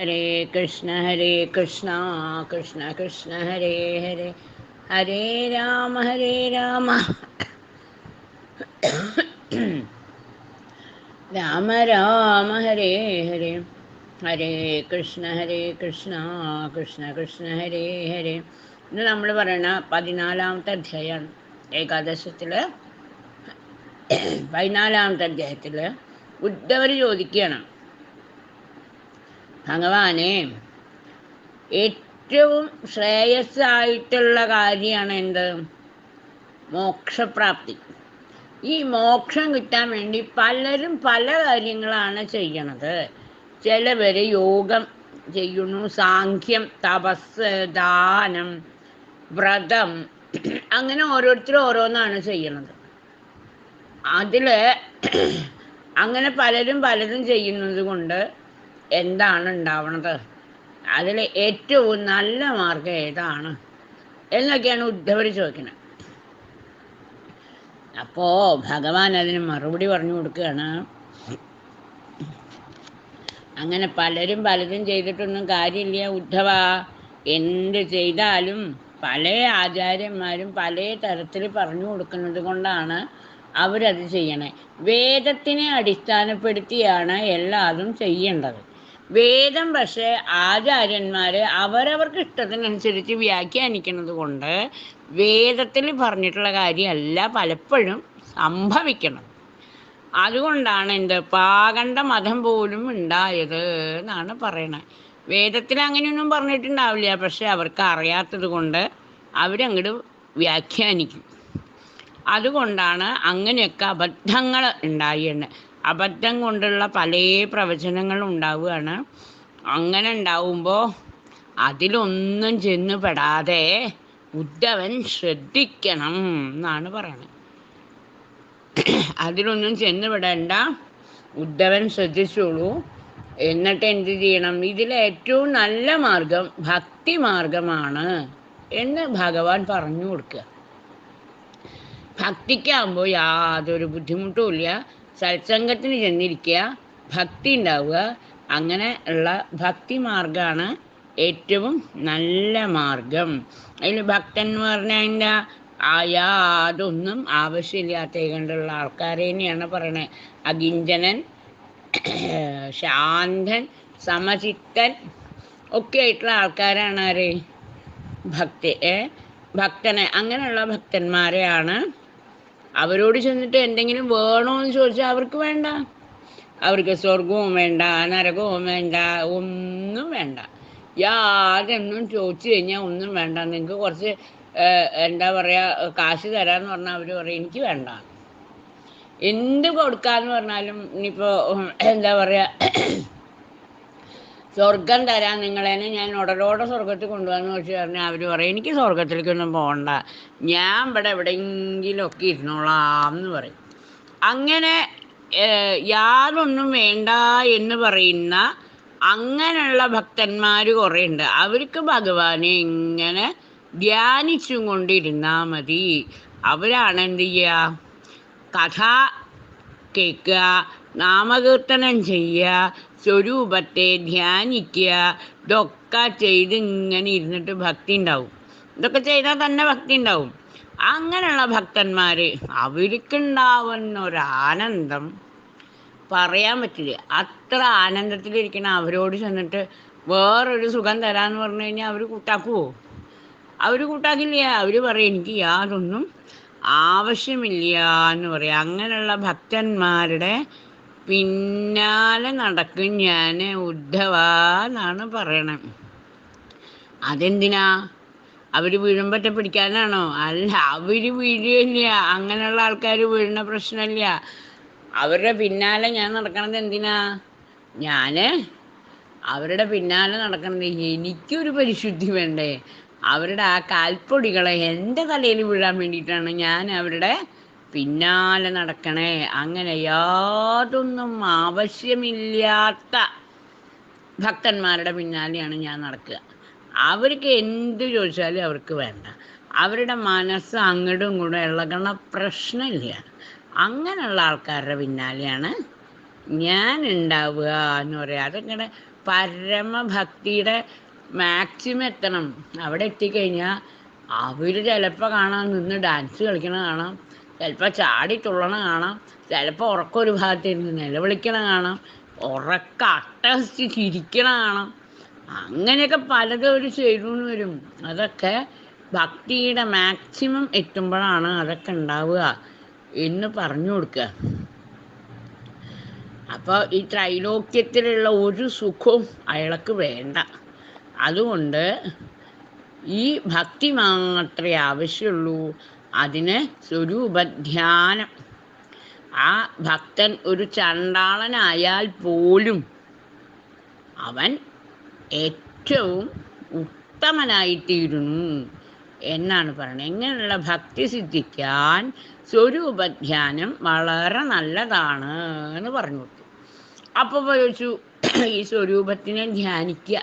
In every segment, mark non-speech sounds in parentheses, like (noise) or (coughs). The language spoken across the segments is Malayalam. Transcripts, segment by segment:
ഹരേ കൃഷ്ണ ഹരേ കൃഷ്ണ കൃഷ്ണ കൃഷ്ണ ഹരേ ഹരേ ഹരേ രാമ ഹരേ രാമ രാമ രാമ ഹരേ ഹരേ ഹരേ കൃഷ്ണ ഹരേ കൃഷ്ണ കൃഷ്ണ കൃഷ്ണ ഹരേ ഹരേ ഇന്ന് നമ്മൾ പറയണ പതിനാലാമത്തെ അധ്യായമാണ് ഏകാദശത്തിൽ (coughs) പതിനാലാമത്തെ അധ്യായത്തിൽ ഉദ്ധവർ ചോദിക്കുകയാണ്. ഭഗവാനെ ഏറ്റവും ശ്രേയസ്സായിട്ടുള്ള കാര്യമാണ് എന്ത്? മോക്ഷപ്രാപ്തി. ഈ മോക്ഷം കിട്ടാൻ വേണ്ടി പലരും പല കാര്യങ്ങളാണ് ചെയ്യണത്. ചിലവർ യോഗം ചെയ്യുന്നു സാഖ്യം തപസ് ദാനം വ്രതം അങ്ങനെ ഓരോരുത്തരും ഓരോന്നാണ് ചെയ്യണത്. അതിൽ അങ്ങനെ പലരും പലതും ചെയ്യുന്നത് കൊണ്ട് എന്താണ് ഉണ്ടാവണത്? അതിൽ ഏറ്റവും നല്ല മാർഗം ഏതാണ്? എന്നൊക്കെയാണ് ഉദ്ധവർ ചോദിക്കുന്നത് അപ്പോ ഭഗവാൻ അതിന് മറുപടി പറഞ്ഞു കൊടുക്കുകയാണ്. അങ്ങനെ പലരും പലതും ചെയ്തിട്ടൊന്നും കാര്യമില്ല ഉദ്ധവ. എന്ത് ചെയ്താലും പല ആചാര്യന്മാരും പല തരത്തിൽ പറഞ്ഞു കൊടുക്കുന്നത് കൊണ്ടാണ് അവരത് ചെയ്യണേ. വേദത്തിനെ അടിസ്ഥാനപ്പെടുത്തിയാണ് എല്ലാതും ചെയ്യേണ്ടത്. വേദം പക്ഷേ ആചാര്യന്മാർ അവരവർക്ക് ഇഷ്ടത്തിനനുസരിച്ച് വ്യാഖ്യാനിക്കുന്നത് കൊണ്ട് വേദത്തിൽ പറഞ്ഞിട്ടുള്ള കാര്യമല്ല പലപ്പോഴും സംഭവിക്കണം. അതുകൊണ്ടാണ് എന്ത് പാകണ്ട മതം പോലും ഉണ്ടായത് എന്നാണ് പറയണത് വേദത്തിൽ അങ്ങനെയൊന്നും പറഞ്ഞിട്ടുണ്ടാവില്ല പക്ഷെ അവർക്ക് അറിയാത്തത് കൊണ്ട് അവരങ്ങോട്ട് വ്യാഖ്യാനിക്കും. അതുകൊണ്ടാണ് അങ്ങനെയൊക്കെ അബദ്ധങ്ങൾ ഉണ്ടായിട്ടുണ്ട് അബദ്ധം കൊണ്ടുള്ള പല പ്രവചനങ്ങളും ഉണ്ടാവുകയാണ്. അങ്ങനെ ഉണ്ടാവുമ്പോൾ അതിലൊന്നും ചെന്ന് പെടാതെ ഉദ്ധവൻ ശ്രദ്ധിക്കണം എന്നാണ് പറയുന്നത് അതിലൊന്നും ചെന്ന് വിടേണ്ട ഉദ്ധവൻ ശ്രദ്ധിച്ചോളൂ. എന്നിട്ട് എന്ത് ചെയ്യണം? ഇതിലെ ഏറ്റവും നല്ല മാർഗം ഭക്തി മാർഗമാണ് എന്ന് ഭഗവാൻ പറഞ്ഞു കൊടുക്കുക. ഭക്തിക്കാകുമ്പോൾ യാതൊരു ബുദ്ധിമുട്ടും ഇല്ല. സത്സംഗത്തിന് ചെന്നിരിക്കുക ഭക്തി ഉണ്ടാവുക. അങ്ങനെ ഉള്ള ഭക്തി മാർഗമാണ് ഏറ്റവും നല്ല മാർഗം അതിൽ ഭക്തൻ എന്ന് പറഞ്ഞാൽ എന്താ? യാതൊന്നും ആവശ്യമില്ലാത്ത കണ്ടുള്ള ആൾക്കാരെ തന്നെയാണ് പറയണത് അകിഞ്ചനൻ (clears throat) ശാന്തൻ സമചിത്തൻ ഒക്കെ ആയിട്ടുള്ള ആൾക്കാരാണ് ആര്? ഭക്തി ഭക്തനെ. അങ്ങനെയുള്ള ഭക്തന്മാരെയാണ് അവരോട് ചെന്നിട്ട് എന്തെങ്കിലും വേണോ എന്ന് ചോദിച്ചാൽ അവർക്ക് വേണ്ട. അവർക്ക് സ്വർഗവും വേണ്ട നരകവും വേണ്ട ഒന്നും വേണ്ട. യാതൊന്നും ചോദിച്ചു കഴിഞ്ഞാൽ ഒന്നും വേണ്ട. നിങ്ങൾക്ക് കുറച്ച് എന്താ പറയുക കാശ് തരാമെന്ന് പറഞ്ഞാൽ അവർ പറയും എനിക്ക് വേണ്ട. എന്ത് കൊടുക്കാന്ന് പറഞ്ഞാലും ഇനിയിപ്പോൾ എന്താ പറയുക സ്വർഗം തരാൻ നിങ്ങളെന്നെ ഞാൻ ഉടലോടെ സ്വർഗത്തിൽ കൊണ്ടുവന്ന് വെച്ച് പറഞ്ഞാൽ അവർ പറയും എനിക്ക് സ്വർഗത്തിലേക്കൊന്നും പോകണ്ട ഞാൻ ഇവിടെ എവിടെയെങ്കിലുമൊക്കെ ഇരുന്നോളാം എന്ന് പറയും. അങ്ങനെ യാതൊന്നും വേണ്ട എന്ന് പറയുന്ന അങ്ങനെയുള്ള ഭക്തന്മാർ കുറേ ഉണ്ട് അവർക്ക് ഭഗവാനെ ഇങ്ങനെ ധ്യാനിച്ചും കൊണ്ടിരുന്നാൽ മതി. അവരാണ് എന്ത് ചെയ്യുക കഥ കേൾക്കുക നാമകീർത്തനം ചെയ്യുക സ്വരൂപത്തെ ധ്യാനിക്കുക ഇതൊക്കെ ചെയ്ത് ഇങ്ങനെ ഇരുന്നിട്ട് ഭക്തി ഉണ്ടാവും. ഇതൊക്കെ ചെയ്താൽ തന്നെ ഭക്തി ഉണ്ടാവും. അങ്ങനെയുള്ള ഭക്തന്മാർ അവർക്കുണ്ടാവുന്ന ആനന്ദം പറയാൻ പറ്റില്ല. അത്ര ആനന്ദത്തിലിരിക്കണ അവരോട് ചെന്നിട്ട് വേറൊരു സുഖം തരാന്ന് പറഞ്ഞു കഴിഞ്ഞാൽ അവർ കൂട്ടാക്കുവോ? അവർ കൂട്ടാക്കില്ല. അവർ പറയും എനിക്ക് യാതൊന്നും ആവശ്യമില്ല എന്ന് പറയാം. അങ്ങനെയുള്ള ഭക്തന്മാരുടെ പിന്നാലെ നടക്കും ഞാൻ ഉദ്ധവ എന്നാണ് പറയണത്. അതെന്തിനാ? അവർ വീഴുമ്പറ്റ പിടിക്കാനാണോ? അല്ല അവർ വീഴുകയില്ല അങ്ങനെയുള്ള ആൾക്കാർ വീഴുന്ന പ്രശ്നമില്ല. അവരുടെ പിന്നാലെ ഞാൻ നടക്കണത് എന്തിനാ? ഞാൻ അവരുടെ പിന്നാലെ നടക്കണത് എനിക്കൊരു പരിശുദ്ധി വേണ്ടേ? അവരുടെ ആ കാൽപ്പൊടികളെ എന്റെ തലയിൽ വീഴാൻ വേണ്ടിയിട്ടാണ് ഞാൻ അവരുടെ പിന്നാലെ നടക്കണേ. അങ്ങനെ യാതൊന്നും ആവശ്യമില്ലാത്ത ഭക്തന്മാരുടെ പിന്നാലെയാണ് ഞാൻ നടക്കുക. അവർക്ക് എന്ത് ചോദിച്ചാലും അവർക്ക് വേണ്ട. അവരുടെ മനസ്സ് അങ്ങോട്ടും ഇങ്ങോട്ടും ഇളകണ പ്രശ്നമില്ല. അങ്ങനെയുള്ള ആൾക്കാരുടെ പിന്നാലെയാണ് ഞാൻ ഉണ്ടാവുക എന്ന് പറയാം. അതിങ്ങനെ പരമഭക്തിയുടെ മാക്സിമം എത്തണം. അവിടെ എത്തിക്കഴിഞ്ഞാൽ അവർ ചിലപ്പോൾ കാണാൻ നിന്ന് ഡാൻസ് കളിക്കണ കാണാം. ചിലപ്പോൾ ചാടി തുള്ളണ കാണാം ചിലപ്പോൾ ഉറക്കം ഒരു ഭാഗത്തിരുന്ന് നിലവിളിക്കണ കാണാം ഉറക്ക അട്ടഹസിച്ച് ചിരിക്കണ കാണാം. അങ്ങനെയൊക്കെ പലതും ഒരു ചെയ്തുകൊണ്ട് വരും. അതൊക്കെ ഭക്തിയുടെ മാക്സിമം എത്തുമ്പോഴാണ് അതൊക്കെ ഉണ്ടാവുക എന്ന് പറഞ്ഞു കൊടുക്കുക. അപ്പോൾ ഈ ത്രൈലോക്യത്തിലുള്ള ഒരു സുഖവും അയാൾക്ക് വേണ്ട. അതുകൊണ്ട് ഈ ഭക്തി മാത്രമേ ആവശ്യമുള്ളൂ. അതിന് സ്വരൂപധ്യാനം. ആ ഭക്തൻ ഒരു ചണ്ടാളനായാൽ പോലും അവൻ ഏറ്റവും ഉത്തമനായിത്തീരുന്നു എന്നാണ് പറയുന്നത്. എങ്ങനെയുള്ള ഭക്തി സിദ്ധിക്കാൻ സ്വരൂപധ്യാനം വളരെ നല്ലതാണ് എന്ന് പറഞ്ഞു കൊടുത്തു. അപ്പോൾ ചോദിച്ചു ഈ സ്വരൂപത്തിനെ ധ്യാനിക്കുക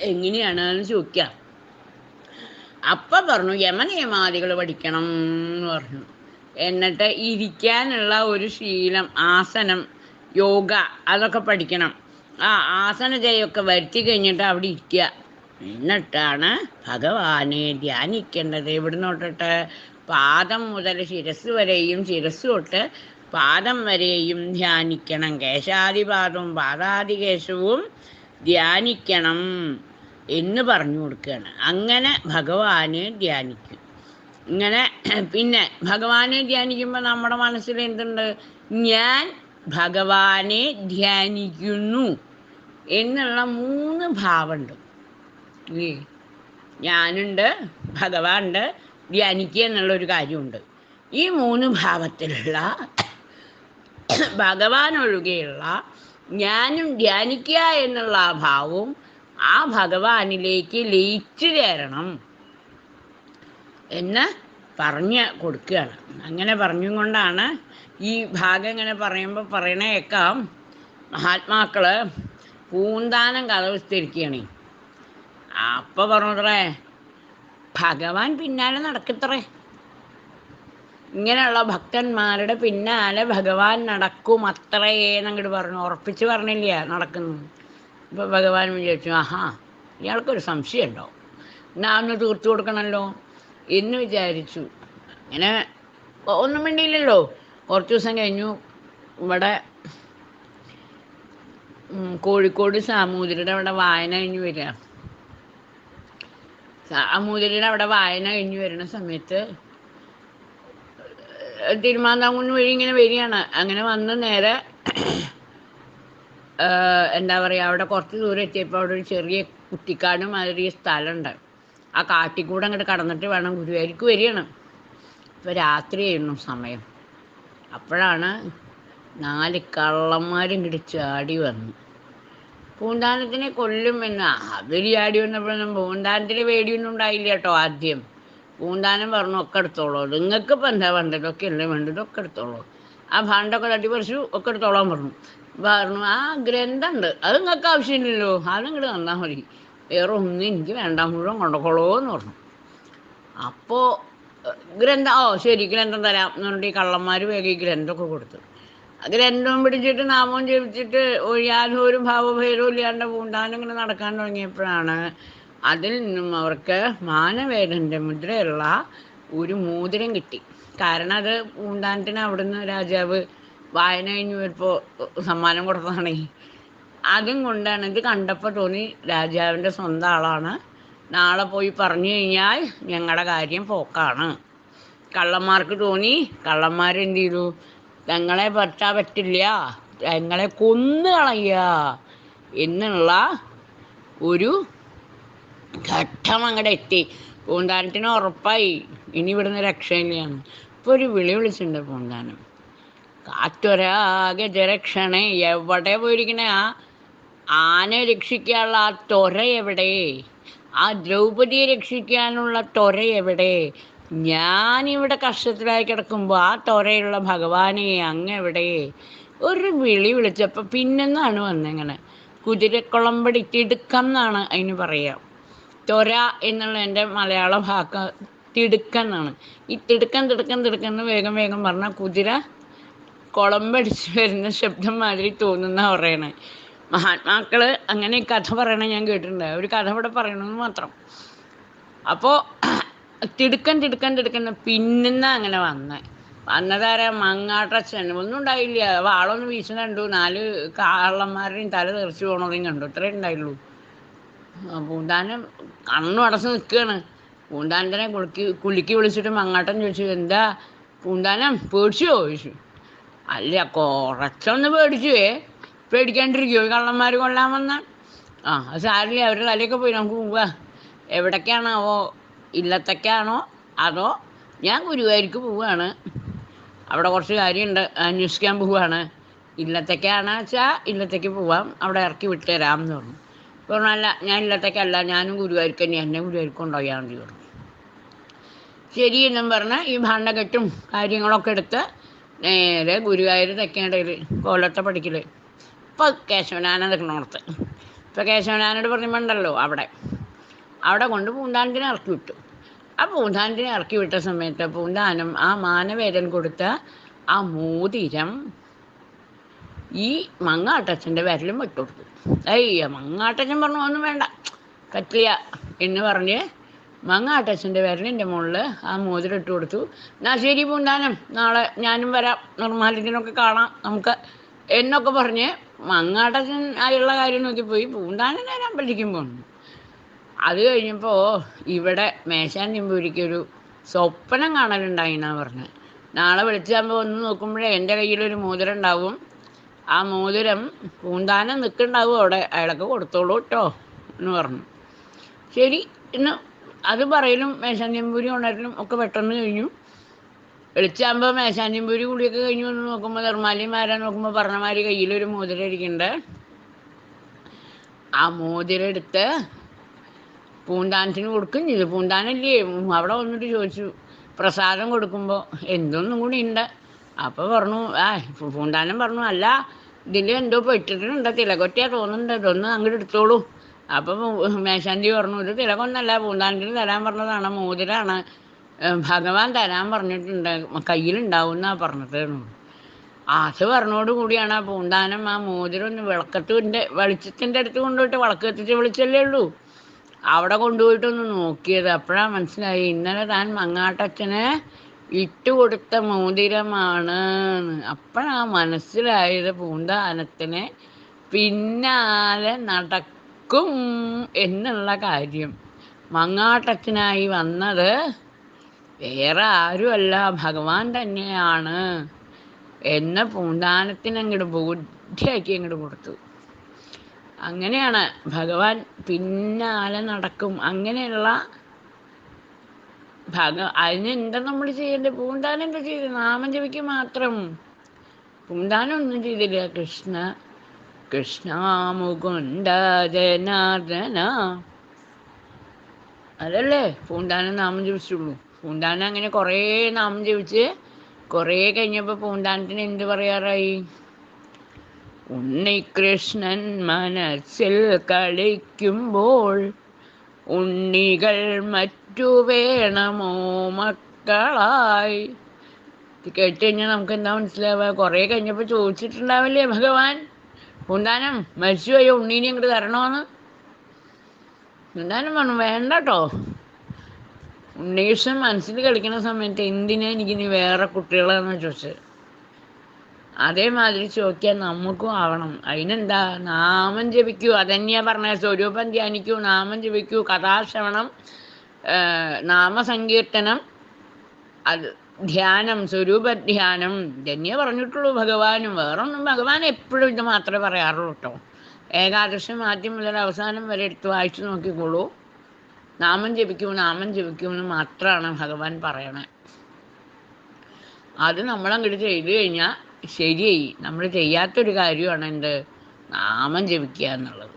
എങ്ങനെയാണ് എന്ന് ചോദിക്കുക അപ്പൊ പറഞ്ഞു യമനിയമാദികൾ പഠിക്കണം എന്ന് പറഞ്ഞു. എന്നിട്ട് ഇരിക്കാനുള്ള ഒരു ശീലം ആസനം യോഗ അതൊക്കെ പഠിക്കണം. ആ ആസന ആസനജയൊക്കെ വരുത്തി കഴിഞ്ഞിട്ട് അവിടെ ഇരിക്കുക. എന്നിട്ടാണ് ഭഗവാനെ ധ്യാനിക്കേണ്ടത്. ഇവിടെ നോട്ടിട്ട് പാദം മുതൽ ശിരസ് വരെയും ശിരസ് തൊട്ട് പാദം വരെയും ധ്യാനിക്കണം. കേശാദിപാദവും പാദാദികേശവും ധ്യാനിക്കണം. എന്ന് പറഞ്ഞു കൊടുക്കുകയാണ്. അങ്ങനെ ഭഗവാനെ ധ്യാനിക്കും. ഇങ്ങനെ (clears throat) പിന്നെ ഭഗവാനെ ധ്യാനിക്കുമ്പോൾ നമ്മുടെ മനസ്സിൽ എന്തുണ്ട്? ഞാൻ ഭഗവാനെ ധ്യാനിക്കുന്നു എന്നുള്ള മൂന്ന് ഭാവമുണ്ട്. ഞാനുണ്ട് ഭഗവാനുണ്ട് ധ്യാനിക്കുക എന്നുള്ളൊരു കാര്യമുണ്ട്. ഈ മൂന്ന് ഭാവത്തിലുള്ള (clears throat) ഭഗവാൻ ഒഴികെയുള്ള ഞാനും ധ്യാനിക്കുക എന്നുള്ള ആ ഭാവവും ആ ഭഗവാനിലേക്ക് ലയിച്ചു ചേരണം എന്ന് പറഞ്ഞ് കൊടുക്കുകയാണ്. അങ്ങനെ പറഞ്ഞും കൊണ്ടാണ് ഈ ഭാഗം ഇങ്ങനെ പറയുമ്പോൾ പറയണേക്കാം മഹാത്മാക്കൾ പൂന്താനം കഥവിസ്തരിക്കുകയാണ് അപ്പ പറഞ്ഞത്രേ ഭഗവാൻ പിന്നാലെ നടക്കത്രേ. ഇങ്ങനെയുള്ള ഭക്തന്മാരുടെ പിന്നാലെ ഭഗവാൻ നടക്കും അത്രേ എന്നങ്ങോട്ട് പറഞ്ഞു ഉറപ്പിച്ച് പറഞ്ഞില്ല നടക്കുന്നു ഇപ്പൊ ഭഗവാൻ വിചാരിച്ചു ആഹാ ഇയാൾക്കൊരു സംശയം ഉണ്ടോ ഞാൻ ഒന്ന് തീർത്തു കൊടുക്കണമല്ലോ എന്ന് വിചാരിച്ചു. അങ്ങനെ ഒന്നും വേണ്ടിയില്ലല്ലോ കുറച്ച് ദിവസം കഴിഞ്ഞു. ഇവിടെ കോഴിക്കോട് സാമൂതിരിയുടെ അവിടെ വായന കഴിഞ്ഞ് വരിക. സാമൂതിരിയുടെ അവിടെ വായന കഴിഞ്ഞ് വരുന്ന സമയത്ത് ഏഹ് തിരുമാന്താംകുന്ന് വഴി ഇങ്ങനെ വരികയാണ്. അങ്ങനെ വന്ന് നേരെ എന്താ പറയുക അവിടെ കുറച്ച് ദൂരം എത്തിയപ്പോൾ അവിടെ ഒരു ചെറിയ കുട്ടിക്കാട് മാതിരി സ്ഥലമുണ്ട്. ആ കാട്ടിക്കൂടെ അങ്ങോട്ട് കടന്നിട്ട് വേണം ഗുരുവായൂർക്ക് വരികയാണ്. ഇപ്പോൾ രാത്രിയായിരുന്നു സമയം. അപ്പോഴാണ് നാല് കള്ളന്മാരും ഇങ്ങോട്ട് ചാടി വന്നു. പൂന്താനത്തിനെ കൊല്ലും എന്ന്. അവർ ചാടി വന്നപ്പോഴൊന്നും പൂന്താനത്തിന് പേടിയൊന്നും ഉണ്ടായില്ല കേട്ടോ ആദ്യം. പൂന്താനം പറഞ്ഞു ഒക്കെ എടുത്തോളൂ. നിങ്ങൾക്ക് ഇപ്പം എന്താ വേണ്ടത്? ഇതൊക്കെ വേണ്ടതൊക്കെ വേണ്ടത്? ഒക്കെ എടുത്തോളൂ. ആ ഭാണ്ടൊക്കെ തട്ടിപ്പറിച്ചു ഒക്കെ എടുത്തോളാൻ പറഞ്ഞു. പറഞ്ഞു ആ ഗ്രന്ഥമുണ്ട് അത് നിങ്ങൾക്ക് ആവശ്യമില്ലല്ലോ. അതിങ്ങോട്ട് തന്നാൽ മതി. വേറെ ഒന്നും എനിക്ക് വേണ്ട. മുഴുവൻ കൊണ്ടക്കോളോ എന്ന് പറഞ്ഞു. അപ്പോൾ ഗ്രന്ഥം ഓ ശരി ഗ്രന്ഥം തരാം എന്ന് പറഞ്ഞിട്ട് ഈ കള്ളന്മാർ വേഗം ഈ ഗ്രന്ഥമൊക്കെ കൊടുത്തു. ഗ്രന്ഥം പിടിച്ചിട്ട് നാമം ജപിച്ചിട്ട് യാതൊരു ഭാവഭേദവും ഇല്ലാണ്ട് പൂണ്ടാനും ഇങ്ങനെ നടക്കാൻ തുടങ്ങിയപ്പോഴാണ് അതിൽ നിന്നും അവർക്ക് മാനവേദന്റെ മുദ്രയുള്ള ഒരു മോതിരം കിട്ടി. കാരണം അത് പൂണ്ടാനത്തിന് അവിടുന്ന് രാജാവ് വായന കഴിഞ്ഞ് വരുമ്പോൾ സമ്മാനം കൊടുത്തതാണേ. അതും കൊണ്ടാണ് ഇത് കണ്ടപ്പോൾ തോന്നി രാജാവിന്റെ സ്വന്തം ആളാണ്. നാളെ പോയി പറഞ്ഞു കഴിഞ്ഞാൽ ഞങ്ങളുടെ കാര്യം പോക്കാണ്. കള്ളന്മാർക്ക് തോന്നി കള്ളന്മാരെന്ത് ചെയ്തു? തങ്ങളെ പറ്റാൻ പറ്റില്ല. തങ്ങളെ കൊന്നു കളയുക എന്നുള്ള ഒരു ഘട്ടം അങ്ങടെ എത്തി. പൂന്താനത്തിന് ഉറപ്പായി. ഇനി ഇവിടുന്ന് രക്ഷയില്ലാണ് ഇപ്പോൾ ഒരു വിളി വിളിച്ചിട്ടുണ്ട് പൂന്താനം. കാറ്റൊരാകെ ജരക്ഷണേ എവിടെ പോയിരിക്കണേ? ആ ആനെ രക്ഷിക്കാനുള്ള ആ തൊര എവിടെ? ആ ദ്രൗപതിയെ രക്ഷിക്കാനുള്ള തൊര എവിടെ? ഞാനിവിടെ കഷ്ടത്തിലായി കിടക്കുമ്പോൾ ആ തൊരയുള്ള ഭഗവാനെ അങ്ങെവിടെ? ഒരു വിളി വിളിച്ചപ്പോൾ പിന്നെന്നാണ് വന്നിങ്ങനെ. കുതിരക്കുളമ്പടി തിടുക്കം എന്നാണ് അതിന് പറയുക ത്വര എന്നുള്ള എന്റെ മലയാള ഭാഗ തിടുക്കൻ എന്നാണ് ഈ തിടുക്കൻ തിടുക്കൻ തിടുക്കൻ എന്ന് വേഗം വേഗം പറഞ്ഞാൽ കുതിര കുളമ്പടിച്ച് വരുന്ന ശബ്ദം മാതിരി തോന്നുന്ന പറയണേ. മഹാത്മാക്കൾ അങ്ങനെ കഥ പറയണ ഞാൻ കേട്ടിട്ടുണ്ട്. ഒരു കഥ ഇവിടെ പറയണമെന്ന് മാത്രം. അപ്പോൾ തിടുക്കൻ തിടുക്കൻ തിടുക്കൻ പിന്നുന്ന അങ്ങനെ വന്നേ. വന്നതാരാ? മങ്ങാട്ടച്ഛൻ ഒന്നും ഉണ്ടായില്ല. വാളൊന്ന് വീശുന്ന കണ്ടു. നാല് കാളന്മാരുടെയും തല തെറിച്ചു പോണതും കണ്ടു. ഇത്രേ ഉണ്ടായുള്ളൂ. പൂന്താനം കണ്ണും അടച്ച് നിൽക്കുകയാണ് പൂന്താനത്തിനെ കുളിക്ക് കുലുക്കി വിളിച്ചിട്ട് മങ്ങാട്ടൻ ചോദിച്ചു എന്താ പൂന്താനം പേടിച്ചോ? ചോദിച്ചു. അല്ല കുറച്ചൊന്ന് പേടിച്ചുവേ. പേടിക്കാണ്ടിരിക്കുമോ കള്ളന്മാർ കൊള്ളാൻ വന്ന. ആ അത് സാരില്ല അവരുടെ തലയൊക്കെ പോയി നമുക്ക് പോവാ. എവിടേക്കാണാവോ ഇല്ലത്തേക്കാണോ? അതോ ഞാൻ ഗുരുവായൂർക്ക് പോവുകയാണ് അവിടെ കുറച്ച് കാര്യമുണ്ട് അന്വേഷിക്കാൻ പോവുകയാണ് ഇല്ലത്തേക്കാണ് വെച്ചാൽ ഇല്ലത്തേക്ക് പോവാം. അവിടെ ഇറക്കി വിട്ടുതരാം എന്ന് പറഞ്ഞു. അപ്പോൾ പറഞ്ഞല്ല ഞാൻ ഇല്ലത്തേക്കല്ല ഞാനും ഗുരുവായൂർക്ക് തന്നെ എന്നെ ഗുരുവായൂർക്ക് കൊണ്ടുപോയാൽ മതി പറഞ്ഞു ശരി എന്നും പറഞ്ഞ് ഈ ഭാണ്ഡക്കെട്ടും കാര്യങ്ങളൊക്കെ എടുത്ത് നേരെ ഗുരുവായൂർ തെക്കേണ്ടയിൽ കൊല്ലത്തെ പഠിക്കൽ ഇപ്പോൾ കേശവനാന നിൽക്കണോടത്ത് ഇപ്പോൾ കേശവനാനോട് പറഞ്ഞുണ്ടല്ലോ അവിടെ. അവിടെ കൊണ്ട് പൂന്താനത്തിനെ ഇറക്കി വിട്ടു. ആ പൂന്താനത്തിനെ ഇറക്കി വിട്ട സമയത്ത് പൂന്താനം ആ മാനവേദൻ കൊടുത്ത ആ മോതിരം ഈ മങ്ങാട്ടച്ഛന്റെ വിരലും വെട്ടുകൊടുത്തു. അയ്യ മങ്ങാട്ടച്ഛൻ പറഞ്ഞു ഒന്നും വേണ്ട. പറ്റില്ല എന്ന് പറഞ്ഞ് മങ്ങാട്ടച്ഛന്റെ വിരലിന്റെ മുകളിൽ ആ മോതിരം ഇട്ട് കൊടുത്തു. എന്നാ ശരി പൂന്താനം നാളെ ഞാനും വരാം. നിർമ്മാല്യത്തിനൊക്കെ കാണാം നമുക്ക്. എന്നൊക്കെ പറഞ്ഞ് മങ്ങാട്ടച്ഛൻ ആയുള്ള കാര്യം നോക്കി പോയി. പൂന്താനം നേരം അമ്പലത്തിക്കും പോന്നു. അത് കഴിഞ്ഞപ്പോൾ ഇവിടെ മേശാൻ നിമ്പൂരിക്ക് ഒരു സ്വപ്നം കാണലുണ്ടായി എന്നാ പറഞ്ഞത് നാളെ വിളിച്ചാകുമ്പോൾ ഒന്ന് നോക്കുമ്പോഴേ എന്റെ കയ്യിലൊരു മോതിരം ഉണ്ടാവും. ആ മോതിരം പൂന്താനം നിൽക്കണ്ടാവും അവിടെ? അയാൾക്ക് കൊടുത്തോളൂ കേട്ടോ എന്ന് പറഞ്ഞു. ശരി ഇന്ന് അത് പറയലും മേശാന്തിയമ്പൂരി ഉണരലും ഒക്കെ പെട്ടെന്ന് കഴിഞ്ഞു. വെളിച്ചാകുമ്പോൾ മേശാന്തിയമ്പൂരി കൂടിയൊക്കെ കഴിഞ്ഞു എന്ന് നോക്കുമ്പോൾ നിർമ്മാല്യമാരാ നോക്കുമ്പോൾ പറഞ്ഞമാതിരി കയ്യിലൊരു മോതിരം ഇരിക്കുന്നുണ്ട് ആ മോതിരം എടുത്ത് പൂന്താനത്തിന് കൊടുക്കും. ചെയ്തു പൂന്താനല്ലേ? അവിടെ വന്നിട്ട് ചോദിച്ചു. പ്രസാദം കൊടുക്കുമ്പോൾ എന്തൊന്നും കൂടി ഉണ്ട് അപ്പോൾ പറഞ്ഞു ആ പൂന്താനം പറഞ്ഞു അല്ല ഇതിൽ എന്തോ പെട്ടിട്ടുണ്ട് തിലകൊറ്റിയാ തോന്നുന്നുണ്ട്. ഇതൊന്ന് അങ്ങോട്ട് എടുത്തോളൂ. അപ്പം മേശാന്തി പറഞ്ഞു ഇത് തിലകൊന്നല്ല പൂന്താനത്തിന് തരാൻ പറഞ്ഞതാണ് മോതിരാണ്. ഭഗവാൻ തരാൻ പറഞ്ഞിട്ടുണ്ട് കയ്യിലുണ്ടാവുന്നാ പറഞ്ഞത്. അത് പറഞ്ഞോട് കൂടിയാണ് ആ പൂന്താനം ആ മോതിരം ഒന്ന് വിളക്കത്തിന്റെ വെളിച്ചത്തിന്റെ അടുത്ത് കൊണ്ടുപോയിട്ട് വിളക്ക് കത്തിച്ച് വിളിച്ചല്ലേ ഉള്ളൂ. അവിടെ കൊണ്ടുപോയിട്ടൊന്ന് നോക്കിയത്. അപ്പോഴാണ് മനസ്സിലായി ഇന്നലെ താൻ മങ്ങാട്ടച്ഛന് ഇട്ടുകൊടുത്ത മോതിരമാണ് അപ്പഴാ മനസ്സിലായത് പൂന്താനത്തിന് പിന്നാലെ നടക്കും എന്നുള്ള കാര്യം. മങ്ങാട്ടത്തിനായി വന്നത് വേറെ ആരുമല്ല ഭഗവാൻ തന്നെയാണ് എന്ന പൂന്താനത്തിന് അങ്ങോട്ട് ബോധ്യമാക്കി അങ്ങോട്ട് കൊടുത്തു. അങ്ങനെയാണ് ഭഗവാൻ പിന്നാലെ നടക്കും. അങ്ങനെയുള്ള ഭഗ അതിന് എന്താ നമ്മൾ ചെയ്യേണ്ടത് പൂന്താനം എന്താ ചെയ്ത്? നാമം ജപിക്ക് മാത്രം. പൂന്താനം ഒന്നും ചെയ്തില്ല. കൃഷ്ണ കൃഷ്ണ മുകുണ്ട ജനാർദ്ദന. അതല്ലേ? പൂന്താനം നാമം ജപിച്ചുള്ളൂ പൂന്താനം അങ്ങനെ കുറേ നാമം ജപിച്ച് കുറേ കഴിഞ്ഞപ്പോൾ പൂന്താനത്തിന് എന്ത് പറയാറായി? ഉണ്ണികൃഷ്ണൻ മനസ്സിൽ കളിക്കുമ്പോൾ ഉണ്ണികൾ മറ്റു വേണമോ മക്കളായി? ഇത് കേട്ട് കഴിഞ്ഞാൽ നമുക്ക് എന്താ മനസ്സിലാവുക? കുറേ കഴിഞ്ഞപ്പോൾ ചോദിച്ചിട്ടുണ്ടാവില്ലേ ഭഗവാൻ? പൂന്താനം മരിച്ചുപോയ ഉണ്ണീനെ അങ്ങോട്ട് തരണമെന്ന് പൂന്താനം പറഞ്ഞു വേണ്ട കേട്ടോ ഉണ്ണീഷൻ മനസ്സിൽ കളിക്കുന്ന സമയത്ത് എന്തിനാ എനിക്ക് ഇനി വേറെ കുട്ടികളാണെന്ന് ചോദിച്ചത്? അതേമാതിരി ചോദിക്കാൻ നമുക്കും ആവണം. അതിനെന്താ? നാമം ജപിക്കൂ. അതന്നെയാ പറഞ്ഞ സ്വരൂപം ധ്യാനിക്കൂ നാമം ജപിക്കൂ കഥാശ്രവണം നാമസങ്കീർത്തനം അത് ധ്യാനം സ്വരൂപ ധ്യാനം ധന്യ പറഞ്ഞിട്ടുള്ളൂ ഭഗവാനും. വേറൊന്നും ഭഗവാൻ എപ്പോഴും ഇത് മാത്രമേ പറയാറുള്ളൂ കേട്ടോ. ഏകാദശം ആദ്യം മുതൽ അവസാനം വരെ എടുത്ത് വായിച്ചു നോക്കിക്കോളൂ. നാമം ജപിക്കൂ നാമം ജപിക്കൂ എന്ന് മാത്രമാണ് ഭഗവാൻ പറയണേ. അത് നമ്മളങ്ങോട്ട് ചെയ്തു കഴിഞ്ഞാൽ ശരിയായി. നമ്മൾ ചെയ്യാത്തൊരു കാര്യമാണ് എന്ത്? നാമം ജപിക്കുക എന്നുള്ളത്.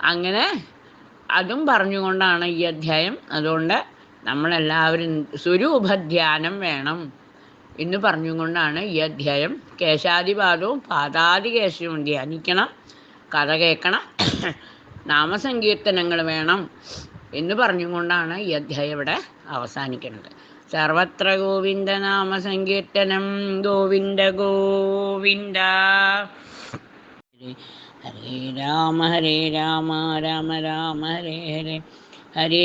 അങ്ങനെ അതും പറഞ്ഞുകൊണ്ടാണ് ഈ അധ്യായം. അതുകൊണ്ട് നമ്മളെല്ലാവരും സ്വരൂപധ്യാനം വേണം എന്ന് പറഞ്ഞുകൊണ്ടാണ് ഈ അധ്യായം. കേശാദിപാദവും പാദാദികേശവും ധ്യാനിക്കണം. കഥ കേൾക്കണം. നാമസങ്കീർത്തനങ്ങൾ വേണം എന്ന് പറഞ്ഞുകൊണ്ടാണ് ഈ അധ്യായം ഇവിടെ അവസാനിക്കുന്നത്. സർവത്ര ഗോവിന്ദ നാമസങ്കീർത്തനം ഗോവിന്ദ ഗോവിന്ദ ഹരേ രാമ ഹരേ രാമ രാമ രാമ ഹരേ ഹരേ ഹരേ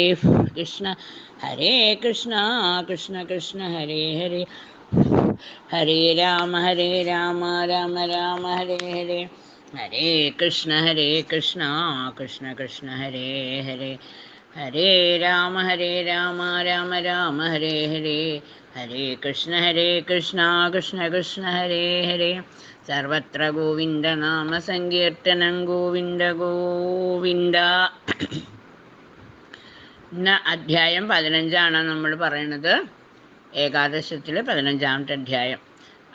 കൃഷ്ണ ഹരേ കൃഷ്ണ കൃഷ്ണ കൃഷ്ണ ഹരേ ഹരേ ഹരേ രാമ ഹരേ രാമ രാമ രാമ ഹരേ ഹരേ ഹരേ കൃഷ്ണ ഹരേ കൃഷ്ണ കൃഷ്ണ കൃഷ്ണ ഹരേ ഹരേ. ഹരേ രാമ ഹരേ രാമ രാമ രാമ ഹരേ ഹരേ. ഹരേ കൃഷ്ണ ഹരേ കൃഷ്ണ കൃഷ്ണ കൃഷ്ണ ഹരേ ഹരേ. സർവത്ര ഗോവിന്ദ നാമ സങ്കീർത്തനം ഗോവിന്ദ ഗോവിന്ദ. ഇന്ന് അധ്യായം പതിനഞ്ചാണ് നമ്മൾ പറയണത്. ഏകാദശത്തിൽ പതിനഞ്ചാമത്തെ അധ്യായം.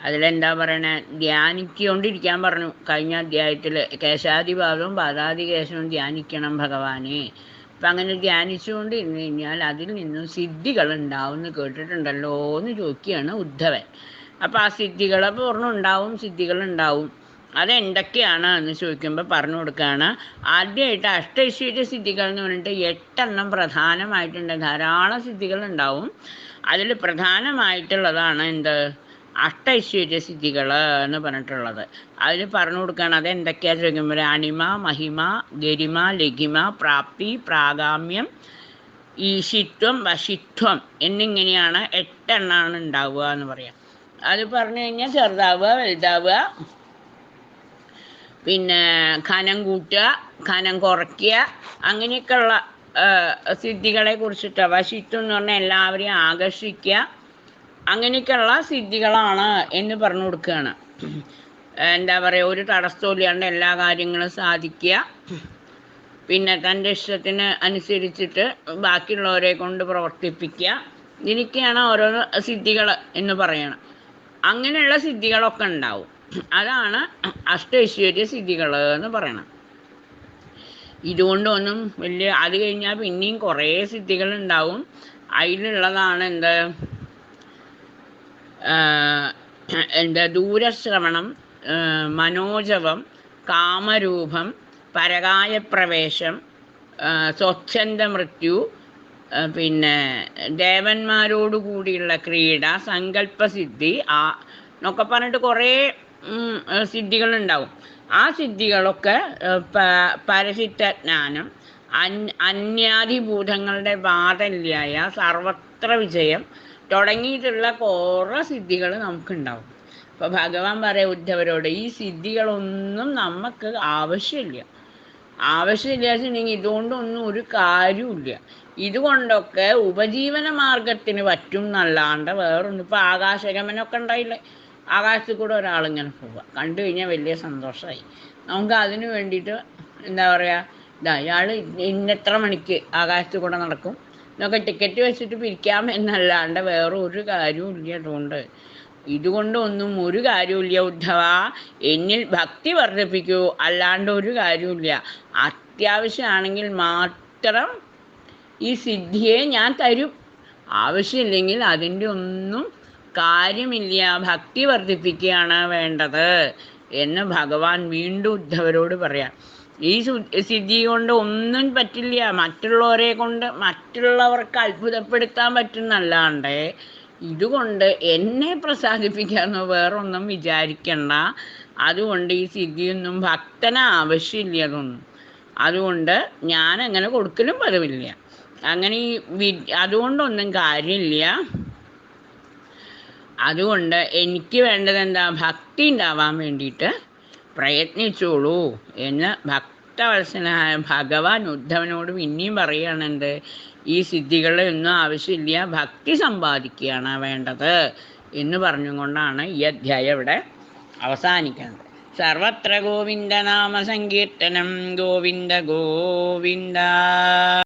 അതിലെന്താ പറയണേ? ധ്യാനിക്കൊണ്ടിരിക്കാൻ പറഞ്ഞു. കഴിഞ്ഞ അധ്യായത്തിൽ കേശാദിപാദവും പാദാദി കേശവും ധ്യാനിക്കണം ഭഗവാനെ. അപ്പം അങ്ങനെ ധ്യാനിച്ചുകൊണ്ട് ഇരുന്ന് കഴിഞ്ഞാൽ അതിൽ നിന്നും സിദ്ധികൾ ഉണ്ടാവും എന്ന് കേട്ടിട്ടുണ്ടല്ലോ എന്ന് ചോദിക്കുകയാണ് ഉദ്ധവൻ. അപ്പോൾ ആ സിദ്ധികൾ അപ്പോൾ ഉണ്ടാവും സിദ്ധികൾ ഉണ്ടാവും. അതെന്തൊക്കെയാണ് എന്ന് ചോദിക്കുമ്പോൾ പറഞ്ഞു കൊടുക്കുകയാണ് ആദ്യമായിട്ട് അഷ്ടൈശ്വര്യ സിദ്ധികൾ എന്ന് പറഞ്ഞിട്ട് എട്ടെണ്ണം പ്രധാനമായിട്ടുണ്ട്. ധാരാളം സിദ്ധികൾ ഉണ്ടാവും. അതിൽ പ്രധാനമായിട്ടുള്ളതാണ് എന്ത്? അഷ്ടൈശ്വര്യ സിദ്ധികൾ എന്ന് പറഞ്ഞിട്ടുള്ളത്. അതിൽ പറഞ്ഞു കൊടുക്കുകയാണ് അത് എന്തൊക്കെയാ ചോദിക്കുമ്പോൾ അണിമ മഹിമ ഗരിമ ലഘിമ പ്രാപ്തി പ്രാഗാമ്യം ഈശിത്വം വശിത്വം എന്നിങ്ങനെയാണ് എട്ടെണ്ണാണ് ഉണ്ടാവുക എന്ന് പറയാം. അത് പറഞ്ഞു കഴിഞ്ഞാൽ ചെറുതാവുക വലുതാവുക. പിന്നെ ഖനം കൂട്ടുക ഖനം കുറയ്ക്കുക. അങ്ങനെയൊക്കെയുള്ള സിദ്ധികളെ കുറിച്ചിട്ട് വശിത്വം എന്ന് പറഞ്ഞാൽ എല്ലാവരെയും ആകർഷിക്കുക. അങ്ങനെയൊക്കെയുള്ള സിദ്ധികളാണ് എന്ന് പറഞ്ഞു കൊടുക്കുകയാണ്. എന്താ പറയുക ഒരു തടസ്സമില്ലാണ്ട് എല്ലാ കാര്യങ്ങളും സാധിക്കുക. പിന്നെ തന്റെ ഇഷ്ടത്തിന് അനുസരിച്ചിട്ട് ബാക്കിയുള്ളവരെ കൊണ്ട് പ്രവർത്തിപ്പിക്കുക. ഇതിനൊക്കെയാണ് ഓരോ സിദ്ധികൾ എന്ന് പറയണം. അങ്ങനെയുള്ള സിദ്ധികളൊക്കെ ഉണ്ടാവും. അതാണ് അഷ്ടൈശ്വര്യ സിദ്ധികൾ എന്ന് പറയണം. ഇതുകൊണ്ടൊന്നും വലിയ അത് കഴിഞ്ഞാൽ പിന്നെയും കുറേ സിദ്ധികൾ ഉണ്ടാവും. അതിലുള്ളതാണ് എന്ത്? എന്താ ദൂരശ്രവണം മനോജവം കാമരൂപം പരകായപ്രവേശം സ്വച്ഛന്ത മൃത്യു പിന്നെ ദേവന്മാരോട് കൂടിയുള്ള ക്രീഡ സങ്കല്പസിദ്ധി ആ എന്നൊക്കെ പറഞ്ഞിട്ട് കുറേ സിദ്ധികളുണ്ടാവും. ആ സിദ്ധികളൊക്കെ പരസിദ്ധജ്ഞാനം അന്യാധിഭൂതങ്ങളുടെ ബാധല്യായ സർവത്ര വിജയം തുടങ്ങിയിട്ടുള്ള കുറേ സിദ്ധികൾ നമുക്കുണ്ടാവും. അപ്പോൾ ഭഗവാൻ പറയാം ഉദ്ധവരോട് ഈ സിദ്ധികളൊന്നും നമുക്ക് ആവശ്യമില്ല. ആവശ്യമില്ലാച്ചിട്ടുണ്ടെങ്കിൽ ഇതുകൊണ്ടൊന്നും ഒരു കാര്യമില്ല ഇതുകൊണ്ടൊക്കെ ഉപജീവന മാർഗത്തിന് പറ്റും എന്നല്ലാണ്ട് വേറൊന്നും. ഇപ്പോൾ ആകാശഗമനമൊക്കെ ഉണ്ടായില്ലേ? ആകാശത്തിൽ കൂടെ ഒരാളിങ്ങനെ പോവുക കണ്ടു കഴിഞ്ഞാൽ വലിയ സന്തോഷമായി നമുക്ക് അതിനു വേണ്ടിയിട്ട് എന്താ പറയുക ഇതാ അയാൾ ഇന്നെത്ര മണിക്ക് ആകാശത്തിൽ കൂടെ നടക്കും. എന്നൊക്കെ ടിക്കറ്റ് വെച്ചിട്ട് പിരിക്കാം എന്നല്ലാണ്ട് വേറെ ഒരു കാര്യവും ഇല്ല അതുകൊണ്ട്. ഇതുകൊണ്ടൊന്നും ഒരു കാര്യമില്ല ഉദ്ധവ. എന്നിൽ ഭക്തി വർദ്ധിപ്പിക്കൂ. അല്ലാണ്ട് ഒരു കാര്യമില്ല അത്യാവശ്യമാണെങ്കിൽ മാത്രം ഈ സിദ്ധിയെ ഞാൻ തരും. ആവശ്യമില്ലെങ്കിൽ അതിന്റെ ഒന്നും കാര്യമില്ല. ഭക്തി വർദ്ധിപ്പിക്കുകയാണ് വേണ്ടത് എന്ന് ഭഗവാൻ വീണ്ടും ഉദ്ധവരോട് പറയാം. ഈ സിദ്ധി കൊണ്ട് ഒന്നും പറ്റില്ല. മറ്റുള്ളവരെ കൊണ്ട് മറ്റുള്ളവർക്ക് അത്ഭുതപ്പെടുത്താൻ പറ്റുന്നല്ലാണ്ട് ഇതുകൊണ്ട് എന്നെ പ്രസാദിപ്പിക്കാമെന്ന് വേറൊന്നും വിചാരിക്കണ്ട. അതുകൊണ്ട് ഈ സിദ്ധിയൊന്നും ഭക്തന ആവശ്യമില്ല അതൊന്നും അതുകൊണ്ട് ഞാൻ അങ്ങനെ കൊടുക്കലും പതിവില്ല. അങ്ങനെ ഈ വി അതുകൊണ്ടൊന്നും കാര്യമില്ല. അതുകൊണ്ട് എനിക്ക് വേണ്ടത് എന്താ? ഭക്തി ഉണ്ടാവാൻ വേണ്ടിയിട്ട് പ്രയത്നിച്ചോളൂ എന്ന് ഭക്തവത്സനായ ഭഗവാൻ ഉദ്ധവനോട് പിന്നെയും പറയുകയാണെന്ത്? ഈ സിദ്ധികളെ ഒന്നും ആവശ്യമില്ല ഭക്തി സമ്പാദിക്കുകയാണ് വേണ്ടത് എന്ന് പറഞ്ഞുകൊണ്ടാണ് ഈ അധ്യായം ഇവിടെ അവസാനിക്കുന്നത്. സർവത്ര ഗോവിന്ദ നാമ സങ്കീർത്തനം. ഗോവിന്ദ ഗോവിന്ദ.